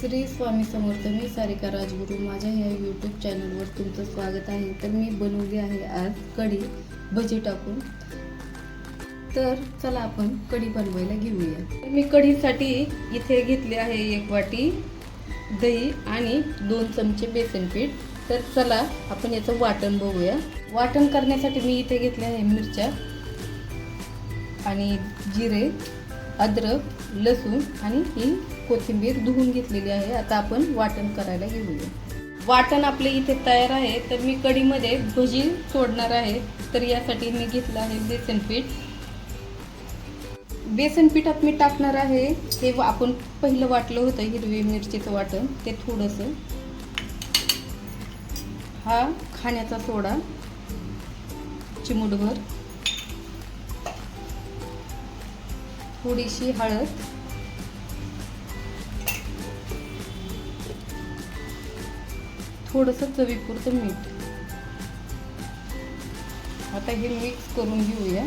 श्री स्वामी समर्थ मी सारिका राजगुरू. माझ्या या यूट्यूब चॅनलवर तुमचं स्वागत आहे. तर मी बनवली आहे आज कढी भजी टाकून. तर चला आपण कढी बनवायला घेऊया. तर मी कढीसाठी इथे घेतले आहे एक वाटी दही आणि दोन चमचे बेसन पीठ. तर चला आपण याचं वाटण बघूया. वाटण करण्यासाठी मी इथे घेतले आहे मिरच्या आणि जिरे अद्रक लसूण आणि ही कोथिंबीर धुवून घेतलेली आहे. आता आपण वाटण करायला घेऊया वाटण आपले इथे तयार आहे. तर मी कढीमध्ये भजी सोडणार आहे. तर यासाठी मी घेतलं आहे बेसन पीठ. बेसन पीठात मी टाकणार आहे. हे आपण पहिलं वाटलं होतं हिरवी मिरचीचं वाटण. ते थोडंसं. हा खाण्याचा सोडा. चिमूटभर. थोडीशी हळद. थोडंसं चवीपुरतं मीठ. आता हे मिक्स करून घेऊया.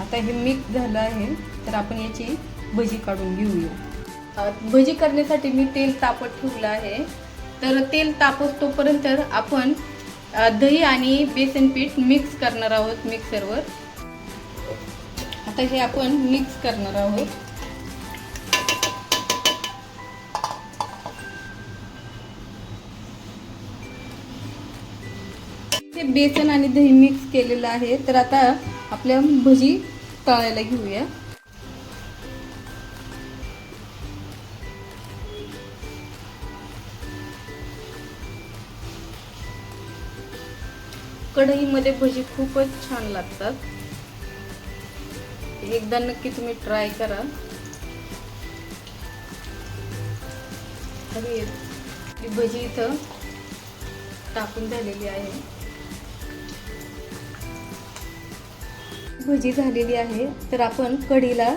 आता हे मिक्स झालं आहे तर आपण याची भजी काढून घेऊया. भजी करण्यासाठी मी तेल तापत ठेवलं आहे. तर तेल तापत तोपर्यंत आपण दही आणि बेसन पीठ मिक्स करणार आहोत मिक्सरवर आता हे आपण मिक्स करणार आहोत. हे बेसन आणि दही मिक्स केलेलं आहे तर आता आपल्या भजी तळायला घेऊया. कढईमध्ये भजी खूपच छान लागतात. एकदा नक्की तुम्ही ट्राय करा. ही भजी इथं टाकून झालेली आहे. भजी झालेली आहे तर आपण कढीला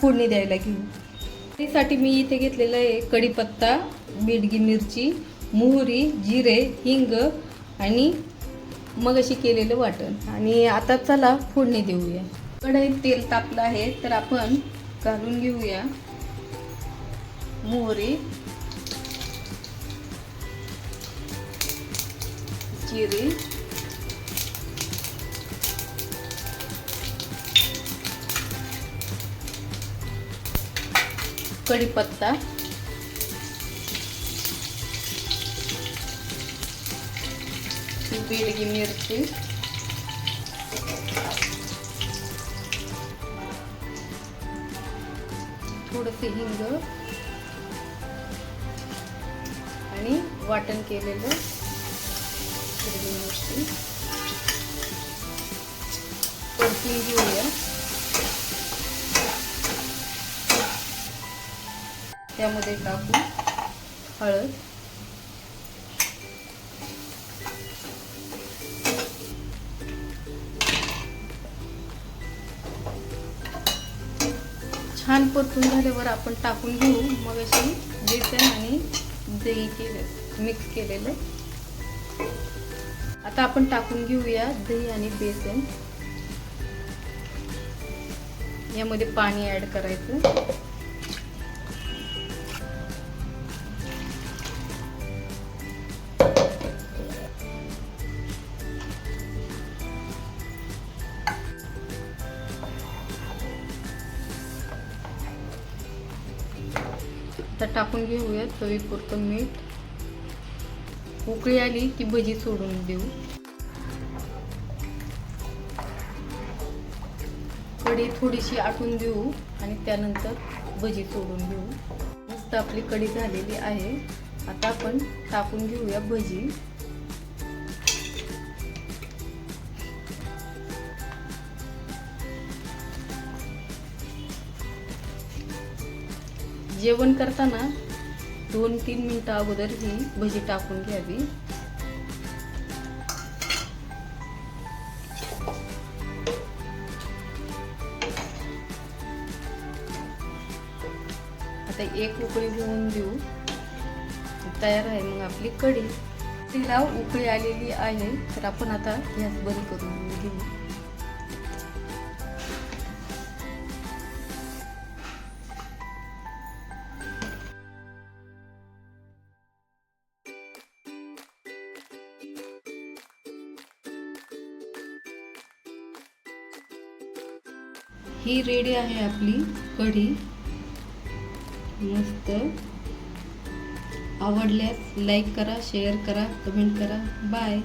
फोडणी द्यायला घेऊ. त्यासाठी मी इथे घेतलेलं आहे कढीपत्ता बिडगी मिरची मोहरी जिरे हिंग आणि मग अशी केलेलं वाटण. आणि आता चला फोडणी देऊया. कढईत तेल तापलं आहे तर आपण घालून घेऊया मोहरी जिरे कढीपत्ता बेडगी मिरची थोडंसं हिंग आणि वाटण केलेलं हिरवी मिरची परतून घेऊया त्यामध्ये टाकू हळद छान परतून झाल्यावर आपण टाकून घेऊ. मग अशी बेसन आणि दही केलं मिक्स केलेलं. आता आपण टाकून घेऊया दही आणि बेसन. यामध्ये पाणी ॲड करायचं. आता टाकून घेऊया चवीपुरतं मीठ. उकळी आली की भजी सोडून देऊ. कढी थोडीशी आटून देऊ आणि त्यानंतर भजी सोडून देऊ. मस्त आपली कढी झालेली आहे. आता आपण टाकून घेऊया भजी. जेवण करताना दोन तीन मिनटं अगोदर ही भजी टाकून घ्यावी. आता एक उकळी घेऊन देऊ. तयार आहे मग आपली कढी. तिला उकळी आलेली आहे तर आपण आता गॅस बंद करून घेऊ. ही रेडी आहे आपली कढी. मस्त. आवडल्यास लाईक करा शेअर करा कमेंट करा. बाय